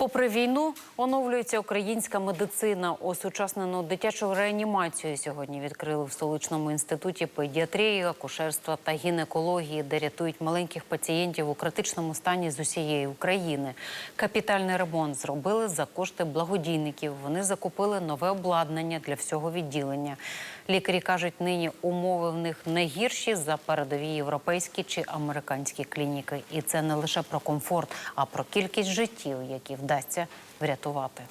Попри війну, оновлюється українська медицина. Осучаснену дитячу реанімацію сьогодні відкрили в столичному інституті педіатрії, акушерства та гінекології, де рятують маленьких пацієнтів у критичному стані з усієї України. Капітальний ремонт зробили за кошти благодійників. Вони закупили нове обладнання для всього відділення. Лікарі кажуть, нині умови в них не гірші за передові європейські чи американські клініки. І це не лише про комфорт, а про кількість життів, які вдасться врятувати.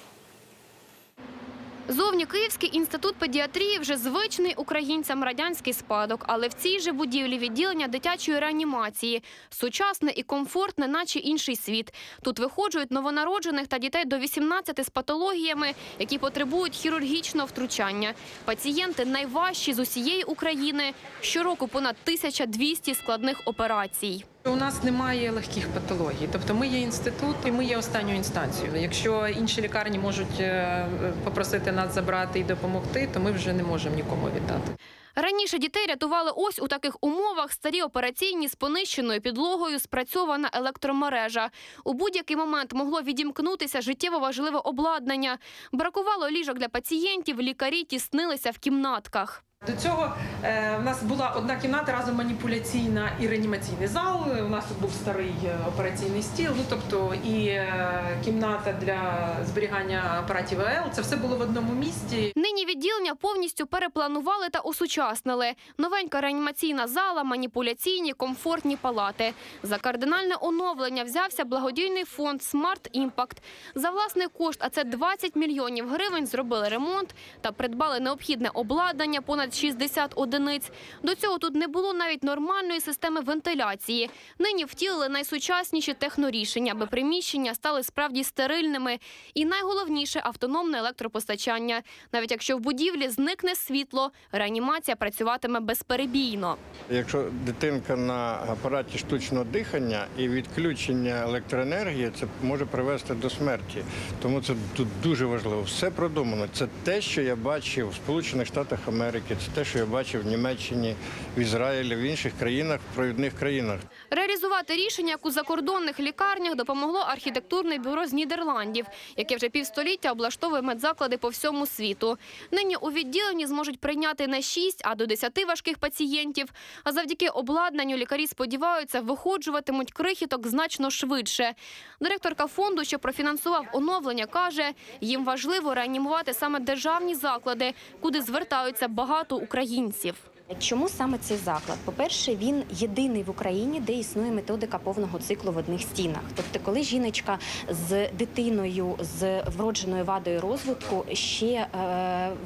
Зовні Київський інститут педіатрії вже звичний українцям радянський спадок, але в цій же будівлі відділення дитячої реанімації сучасне і комфортне, наче інший світ. Тут виходжують новонароджених та дітей до 18 з патологіями, які потребують хірургічного втручання. Пацієнти найважчі з усієї України. Щороку понад 1200 складних операцій. У нас немає легких патологій, тобто ми є інститут і ми є останньою інстанцією. Якщо інші лікарні можуть е, попросити нас забрати і допомогти, то ми вже не можемо нікому віддати. Раніше дітей рятували ось у таких умовах старі операційні з понищеною підлогою, спрацьована електромережа. У будь-який момент могло відімкнутися життєво важливе обладнання. Бракувало ліжок для пацієнтів, лікарі тіснилися в кімнатках. До цього е, в нас була одна кімната разом маніпуляційна і реанімаційний зал. У нас тут був старий е, операційний стіл. Ну тобто і е, кімната для зберігання апаратів АЛ. Це все було в одному місці. Нині відділення повністю перепланували та осучаснили. Новенька реанімаційна зала, маніпуляційні, комфортні палати. За кардинальне оновлення взявся благодійний фонд Смарт Імпакт. За власний кошт, а це 20 мільйонів гривень, зробили ремонт та придбали необхідне обладнання понад 60 одиниць. До цього тут не було навіть нормальної системи вентиляції. Нині втілили найсучасніші технорішення, аби приміщення стали справді стерильними. І найголовніше автономне електропостачання. Навіть якщо в будівлі зникне світло, реанімація працюватиме безперебійно. Якщо дитинка на апараті штучного дихання і відключення електроенергії, це може привести до смерті. Тому це тут дуже важливо. Все продумано. Це те, що я бачив в Сполучених Штатах Америки, те, що я бачив в Німеччині, в Ізраїлі, в інших країнах, в провідних країнах. Реалізувати рішення, як у закордонних лікарнях, допомогло архітектурне бюро з Нідерландів, яке вже півстоліття облаштовує медзаклади по всьому світу. Нині у відділенні зможуть прийняти не 6, а до 10 важких пацієнтів. А завдяки обладнанню лікарі сподіваються, виходжуватимуть крихіток значно швидше. Директорка фонду, що профінансував оновлення, каже, їм важливо реанімувати саме державні заклади, куди звертаються багато українців. Чому саме цей заклад? По-перше, він єдиний в Україні, де існує методика повного циклу в одних стінах. Тобто, коли жіночка з дитиною з вродженою вадою розвитку ще е,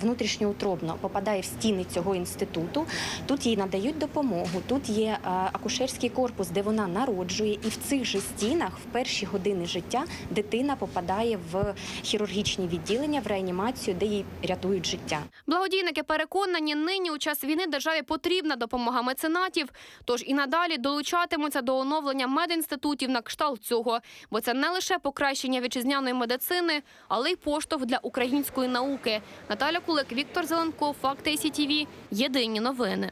внутрішньоутробно попадає в стіни цього інституту, тут їй надають допомогу. Тут є е, акушерський корпус, де вона народжує, і в цих же стінах в перші години життя дитина попадає в хірургічні відділення, в реанімацію, де їй рятують життя. Благодійники переконані, нині у час війни державі потрібна допомога меценатів, тож і надалі долучатимуться до оновлення медінститутів на кшталт цього, бо це не лише покращення вітчизняної медицини, але й поштовх для української науки. Наталя Кулик, Віктор Зеленко, Факти СІТІВІ. Єдині новини.